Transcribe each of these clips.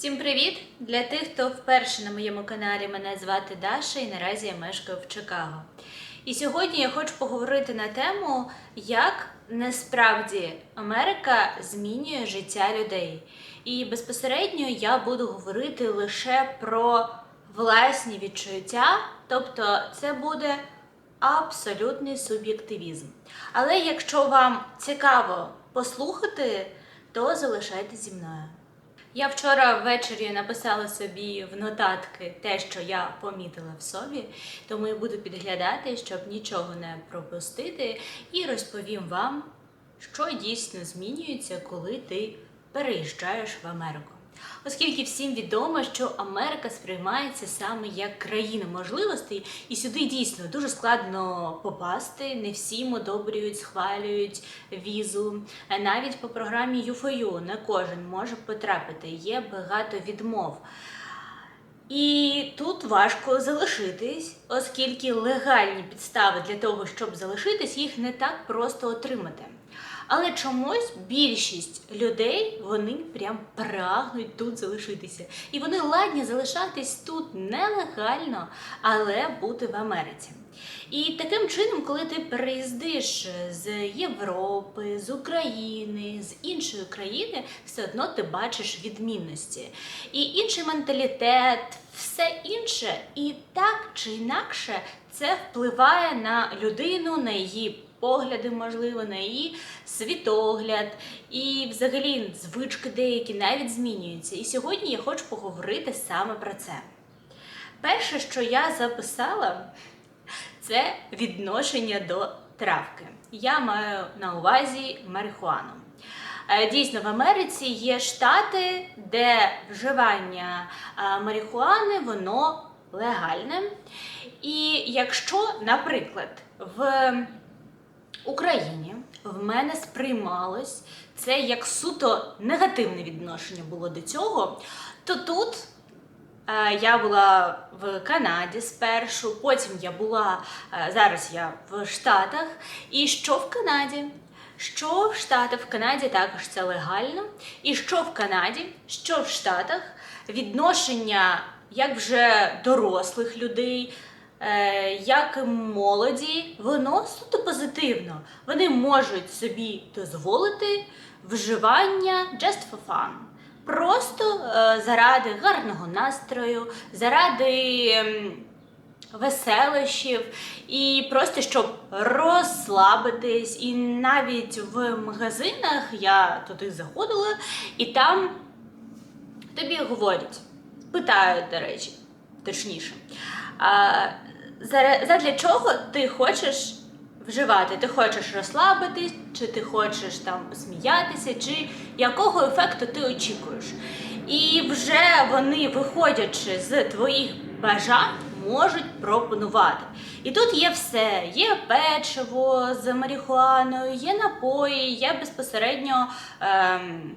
Всім привіт! Для тих, хто вперше на моєму каналі, мене звати Даша і наразі я мешкаю в Чикаго. І сьогодні я хочу поговорити на тему, як насправді Америка змінює життя людей. І безпосередньо я буду говорити лише про власні відчуття, тобто це буде абсолютний суб'єктивізм. Але якщо вам цікаво послухати, то залишайтесь зі мною. Я вчора ввечері написала собі в нотатки те, що я помітила в собі, тому я буду підглядати, щоб нічого не пропустити, і розповім вам, що дійсно змінюється, коли ти переїжджаєш в Америку. Оскільки всім відомо, що Америка сприймається саме як країна можливостей, і сюди дійсно дуже складно попасти. Не всім одобрюють, схвалюють візу. Е, Навіть по програмі UFOU не кожен може потрапити. Є багато відмов. І тут важко залишитись, оскільки легальні підстави для того, щоб залишитись, їх не так просто отримати. Але чомусь більшість людей вони прям прагнуть тут залишитися. І вони ладні залишатись тут нелегально, але бути в Америці. І таким чином, коли ти переїздиш з Європи, з України, з іншої країни, все одно ти бачиш відмінності. І інший менталітет, все інше, і так чи інакше це впливає на людину, на її погляди, можливо, на її світогляд, і взагалі звички деякі навіть змінюються. І сьогодні я хочу поговорити саме про це. Перше, що я записала, це відношення до травки. Я маю на увазі марихуану. Е, Дійсно, в Америці є штати, де вживання е, марихуани воно легальне. І якщо, наприклад, в Україні в мене сприймалось це як суто негативне відношення було до цього, то тут я була в Канаді спершу, потім я була е, зараз я в Штатах. І що в Канаді? Що в Штатах, в Канаді також це легально. І що в Канаді, що в Штатах відношення як вже дорослих людей, е, як молоді, воно суто позитивно. Вони можуть собі дозволити вживання just for fun. Просто е, заради гарного настрою, заради ем, веселощів і просто щоб розслабитись. І навіть в магазинах я туди заходила, і там тобі говорять, питають, до речі, точніше. Задля чого ти хочеш вживати? Ти хочеш розслабитись, чи ти хочеш там посміятися, чи якого ефекту ти очікуєш? І вже вони, виходячи з твоїх бажань, можуть пропонувати. І тут є все: є печиво з марихуаною, є напої, є безпосередньо. Ем,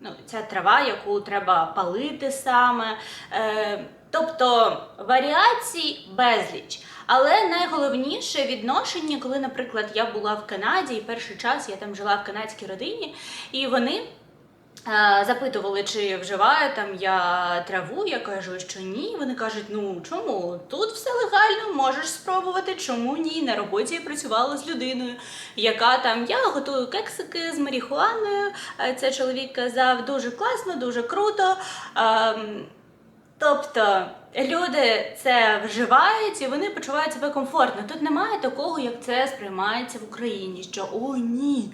ну, ця трава, яку треба палити саме. Е, тобто варіацій безліч. Але найголовніше відношення, коли, наприклад, я була в Канаді, і перший час я там жила в канадській родині, і вони. е, Запитували, чи вживаю там я траву. Я кажу, що ні. Вони кажуть, ну чому? Тут все легально, можеш спробувати, чому ні? На роботі я працювала з людиною, яка там я готую кексики з марихуаною. Е, Це чоловік казав дуже класно, дуже круто. Ем, Тобто люди це вживають і вони почувають себе комфортно. Тут немає такого, як це сприймається в Україні, що о ні.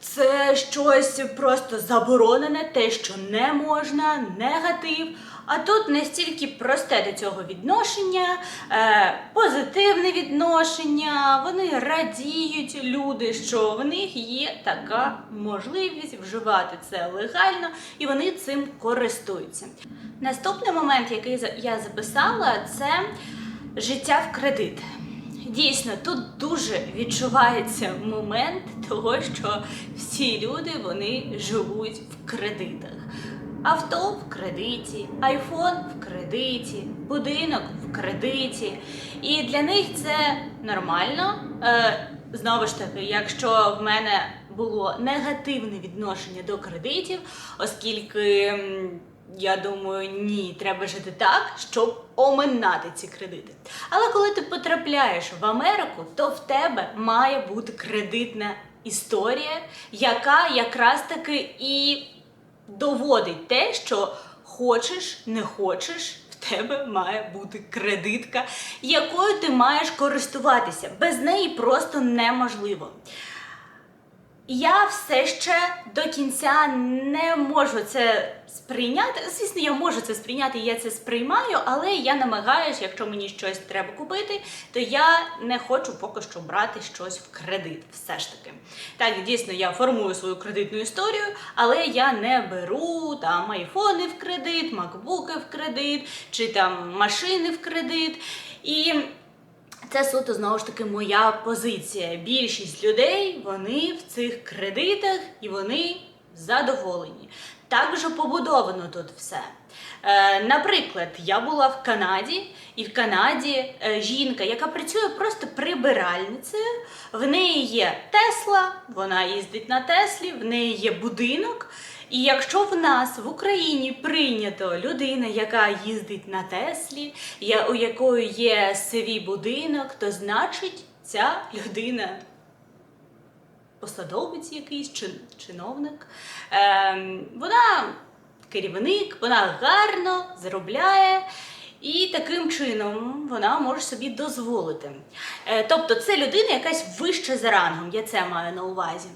Це щось просто заборонене, те, що не можна, негатив. А тут настільки просте до цього відношення, е, позитивне відношення, вони радіють люди, що в них є така можливість вживати це легально, і вони цим користуються. Наступний момент, який я записала, це життя в кредит. Дійсно, тут дуже відчувається момент того, що всі люди вони живуть в кредитах. Авто в кредиті, айфон в кредиті, будинок в кредиті. І для них це нормально. Е, знову ж таки, якщо в мене було негативне відношення до кредитів, оскільки Я думаю, ні, треба жити так, щоб оминати ці кредити. Але коли ти потрапляєш в Америку, то в тебе має бути кредитна історія, яка якраз таки і доводить те, що хочеш, не хочеш, в тебе має бути кредитка, якою ти маєш користуватися. Без неї просто неможливо. Я все ще до кінця не можу це сприйняти. Звісно, я можу це сприйняти, я це сприймаю, але я намагаюся, якщо мені щось треба купити, то я не хочу поки що брати щось в кредит. Все ж таки. Так, дійсно, я формую свою кредитну історію, але я не беру там айфони в кредит, макбуки в кредит, чи там машини в кредит. І це суто знову ж таки моя позиція. Більшість людей вони в цих кредитах і вони задоволені. Так же побудовано тут все. Е, наприклад, я була в Канаді, і в Канаді е, жінка, яка працює просто прибиральницею. В неї є Тесла, вона їздить на Теслі, в неї є будинок. І якщо в нас в Україні прийнято людина, яка їздить на Теслі, у якої є свій будинок, то значить ця людина посадовець якийсь чи чиновник. Ем, вона керівник, вона гарно заробляє. І таким чином вона може собі дозволити. Е, тобто це людина якась вища за рангом, я це маю на увазі.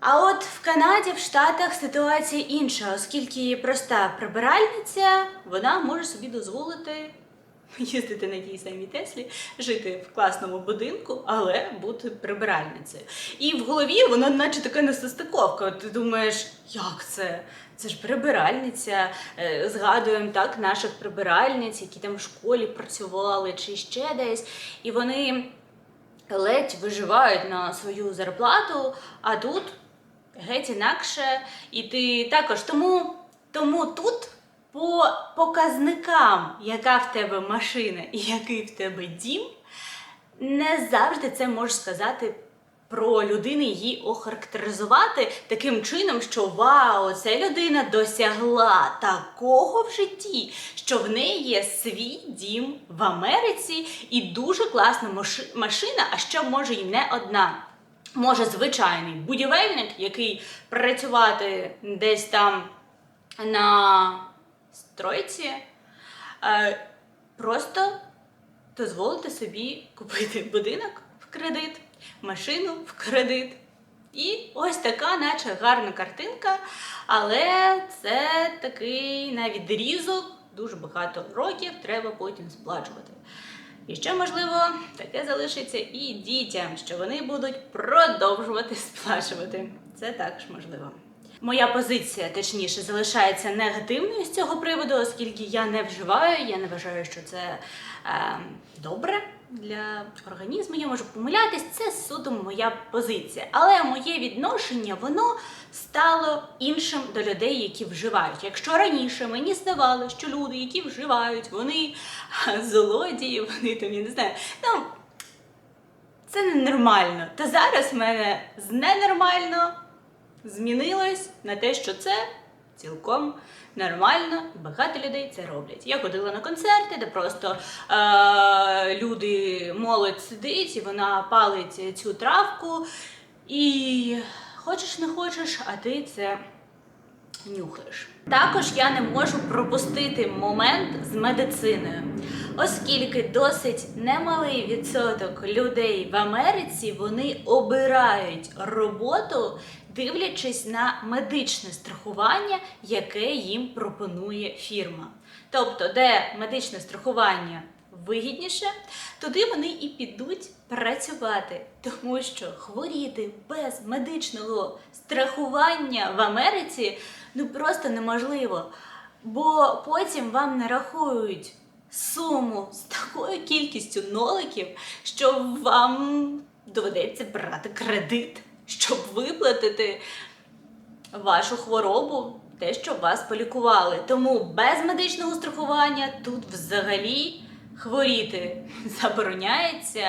А от в Канаді, в Штатах ситуація інша, оскільки проста прибиральниця, вона може собі дозволити їздити на тій самій Теслі, жити в класному будинку, але бути прибиральницею. І в голові воно наче така несостиковка. Ти думаєш, як це? Це ж прибиральниця. Е, Згадуємо так наших прибиральниць, які там в школі працювали чи ще десь. І вони ледь виживають на свою зарплату, а тут геть інакше. І ти також тому, тому тут по показникам, яка в тебе машина і який в тебе дім, не завжди це можеш сказати. Про людину її охарактеризувати таким чином, що вау, ця людина досягла такого в житті, що в неї є свій дім в Америці і дуже класна машина, а ще може й не одна. Може звичайний будівельник, який працювати десь там на стройці, е, просто дозволити собі купити будинок в кредит, машину в кредит. І ось така, наче гарна картинка, але це такий на відрізок, дуже багато років треба потім сплачувати. І ще, можливо, таке залишиться і дітям, що вони будуть продовжувати сплачувати. Це також можливо. Моя позиція, точніше, залишається негативною з цього приводу, оскільки я не вживаю, я не вважаю, що це е, добре для організму. Я можу помилятись, це суто моя позиція. Але моє відношення воно стало іншим до людей, які вживають. Якщо раніше мені здавалося, що люди, які вживають, вони злодії, вони там, я не знаю, ну, це ненормально. Та зараз в мене з ненормально змінилось на те, що це цілком нормально, багато людей це роблять. Я ходила на концерти, де просто е- люди, молодь сидить, і вона палить цю травку, і хочеш не хочеш, а ти це нюхаєш. Також я не можу пропустити момент з медициною, оскільки досить немалий відсоток людей в Америці вони обирають роботу, дивлячись на медичне страхування, яке їм пропонує фірма. Тобто, де медичне страхування вигідніше, туди вони і підуть працювати, тому що хворіти без медичного страхування в Америці ну просто неможливо. Бо потім вам нарахують суму з такою кількістю ноликів, що вам доведеться брати кредит, щоб виплатити вашу хворобу, те, що вас полікували. Тому без медичного страхування тут взагалі хворіти забороняється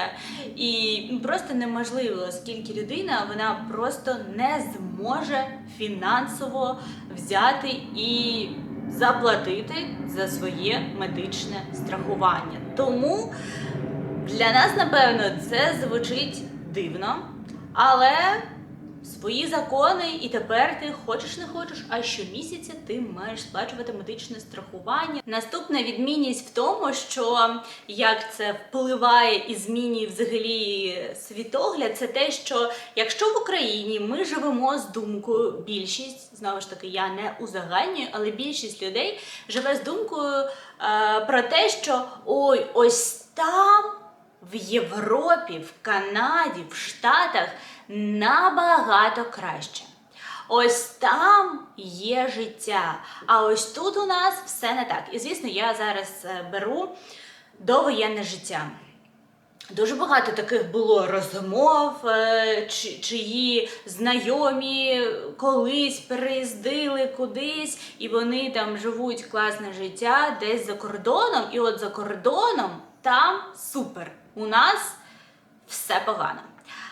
і просто неможливо, оскільки людина вона просто не зможе фінансово взяти і заплатити за своє медичне страхування. Тому для нас, напевно, це звучить дивно, але свої закони, і тепер ти хочеш не хочеш, а щомісяця ти маєш сплачувати медичне страхування. Наступна відмінність в тому, що як це впливає і змінює взагалі світогляд, це те, що якщо в Україні ми живемо з думкою, більшість знову ж таки я не узагальнюю, але більшість людей живе з думкою е, про те, що ой, ось там в Європі, в Канаді, в Штатах набагато краще. Ось там є життя. А ось тут у нас все не так. І звісно, я зараз е, беру довоєнне життя. Дуже багато таких було розмов, е, чиї знайомі колись переїздили кудись, і вони там живуть класне життя десь за кордоном. І от за кордоном там супер. У нас все погано.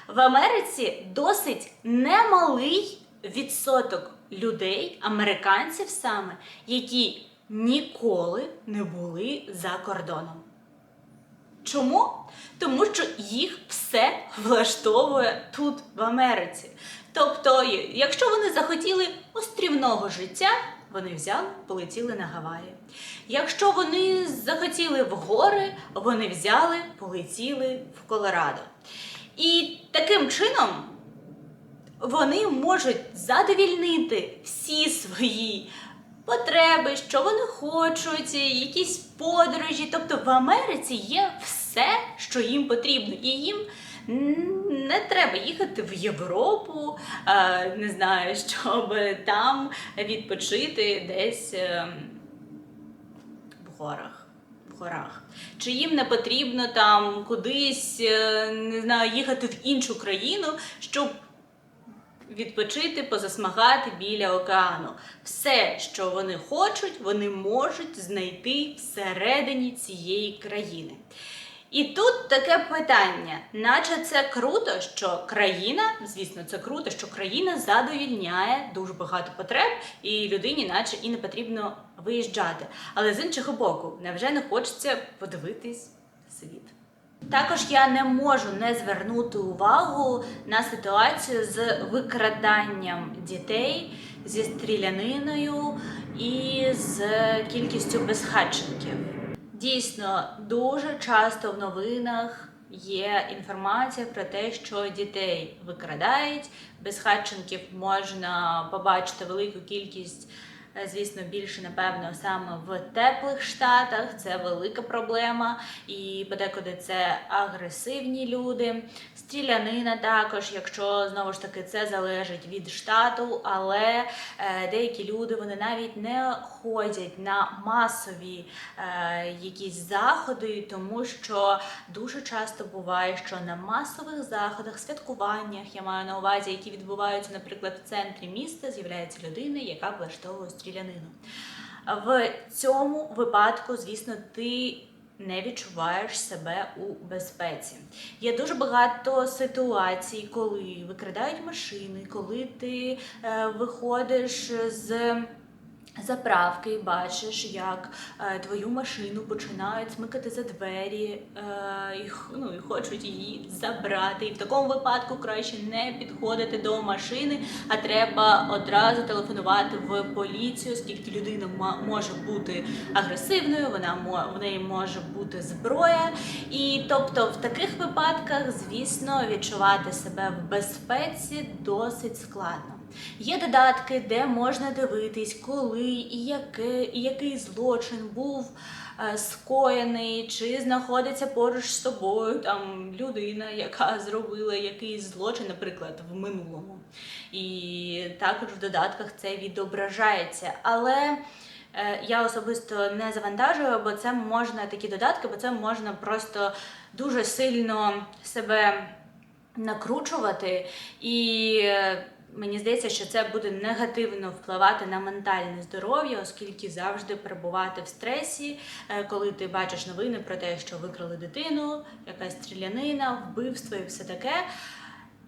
В Америці досить немалий відсоток людей, американців саме, які ніколи не були за кордоном. Чому? Тому що їх все влаштовує тут, в Америці. Тобто, якщо вони захотіли острівного життя, вони взяли, полетіли на Гаваї. Якщо вони захотіли в гори, вони взяли, полетіли в Колорадо. І таким чином вони можуть задовільнити всі свої потреби, що вони хочуть, якісь подорожі. Тобто в Америці є все, що їм потрібно, і їм не треба їхати в Європу, е, не знаю, щоб там відпочити десь е, в горах. Горах. Чи їм не потрібно там кудись, е, не знаю, їхати в іншу країну, щоб відпочити, позасмагати біля океану. Все, що вони хочуть, вони можуть знайти всередині цієї країни. І тут таке питання, наче це круто, що країна, звісно, це круто, що країна задовільняє дуже багато потреб, і людині, наче і не потрібно виїжджати. Але з іншого боку, невже не хочеться подивитись світ? Також я не можу не звернути увагу на ситуацію з викраданням дітей зі стріляниною і з кількістю безхатченків. Дійсно, дуже часто в новинах є інформація про те, що дітей викрадають. Без хатченків можна побачити велику кількість. Е, Звісно, більше напевно саме в теплих штатах це велика проблема, і подекуди це агресивні люди. Стрілянина також, якщо знову ж таки це залежить від штату, але е, деякі люди вони навіть не ходять на масові е, якісь заходи, тому що дуже часто буває, що на масових заходах, святкуваннях, я маю на увазі, які відбуваються, наприклад, в центрі міста, з'являється людина, яка влаштовує стрілянину. В цьому випадку, звісно, ти не відчуваєш себе у безпеці. Є дуже багато ситуацій, коли викрадають машини, коли ти е, виходиш з. Заправки і бачиш, як е, твою машину починають смикати за двері е, і, ну, і хочуть її забрати. І в такому випадку краще не підходити до машини, а треба одразу телефонувати в поліцію, оскільки людина може бути агресивною, вона в неї може бути зброя. І тобто в таких випадках, звісно, відчувати себе в безпеці досить складно. Є додатки, де можна дивитись, коли і, яке, і який злочин був е, скоєний, чи знаходиться поруч з тобою там людина, яка зробила якийсь злочин, наприклад, в минулому. І також в додатках це відображається. Але е, я особисто не завантажую, бо це можна такі додатки, бо це можна просто дуже сильно себе накручувати і. Е, Мені здається, що це буде негативно впливати на ментальне здоров'я, оскільки завжди перебувати в стресі, е, коли ти бачиш новини про те, що викрали дитину, якась стрілянина, вбивство і все таке.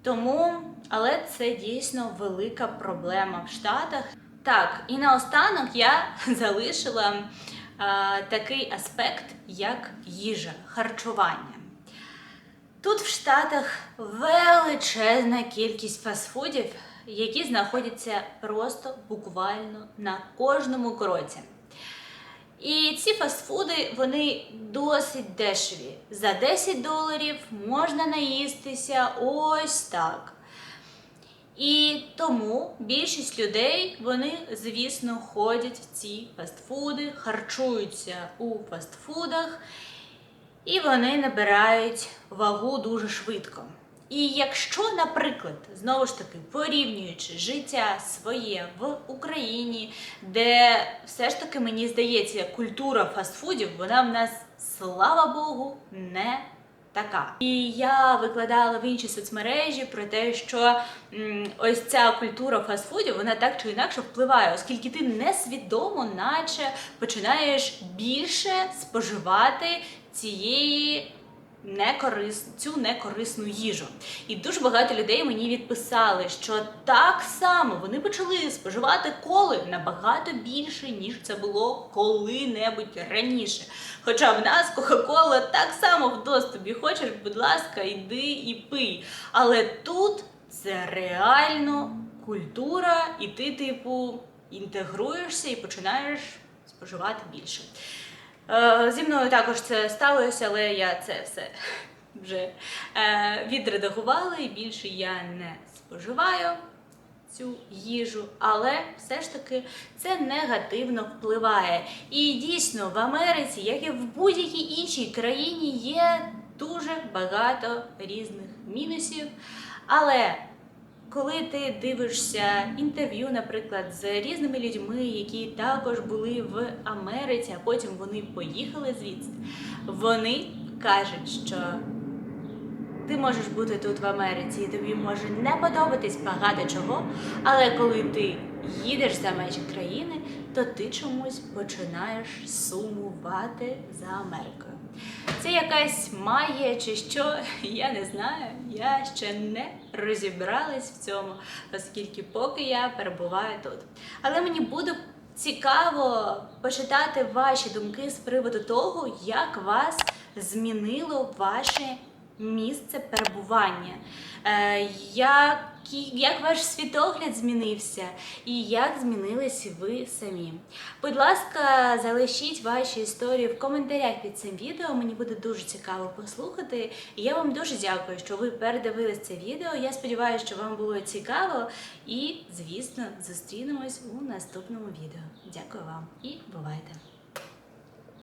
Тому, але це дійсно велика проблема в Штатах. Так, і наостанок я залишила а, такий аспект, як їжа, харчування. Тут в Штатах величезна кількість фастфудів, які знаходяться просто буквально на кожному кроці. І ці фастфуди вони досить дешеві. За 10 доларів можна наїстися ось так. І тому більшість людей, вони, звісно, ходять в ці фастфуди, харчуються у фастфудах, і вони набирають вагу дуже швидко. І якщо, наприклад, знову ж таки порівнюючи життя своє в Україні, де все ж таки мені здається, культура фастфудів, вона в нас, слава Богу, не така. І я викладала в інші соцмережі про те, що м, ось ця культура фастфудів, вона так чи інакше впливає, оскільки ти несвідомо, наче починаєш більше споживати цієї некорис... цю некорисну їжу. І дуже багато людей мені відписали, що так само вони почали споживати коли набагато більше, ніж це було коли-небудь раніше. Хоча в нас Кока-Кола так само в доступі. Хочеш, будь ласка, йди і пий. Але тут це реально культура, і ти, типу, інтегруєшся і починаєш споживати більше. Е, Зі мною також це сталося, але я це все вже е, відредагувала і більше я не споживаю цю їжу, але все ж таки це негативно впливає. І дійсно в Америці, як і в будь-якій іншій країні, є дуже багато різних мінусів. Але коли ти дивишся інтерв'ю, наприклад, з різними людьми, які також були в Америці, а потім вони поїхали звідси, вони кажуть, що ти можеш бути тут в Америці, і тобі може не подобатись багато чого, але коли ти їдеш за межі країни, то ти чомусь починаєш сумувати за Америкою. Це якась магія чи що, я не знаю. Я ще не розібралась в цьому, оскільки поки я перебуваю тут. Але мені буде цікаво почитати ваші думки з приводу того, як вас змінило ваше місце перебування. Е, як, як ваш світогляд змінився і як змінились ви самі. Будь ласка, залишіть ваші історії в коментарях під цим відео. Мені буде дуже цікаво послухати. І я вам дуже дякую, що ви передивились це відео. Я сподіваюся, що вам було цікаво. І, звісно, зустрінемось у наступному відео. Дякую вам і бувайте!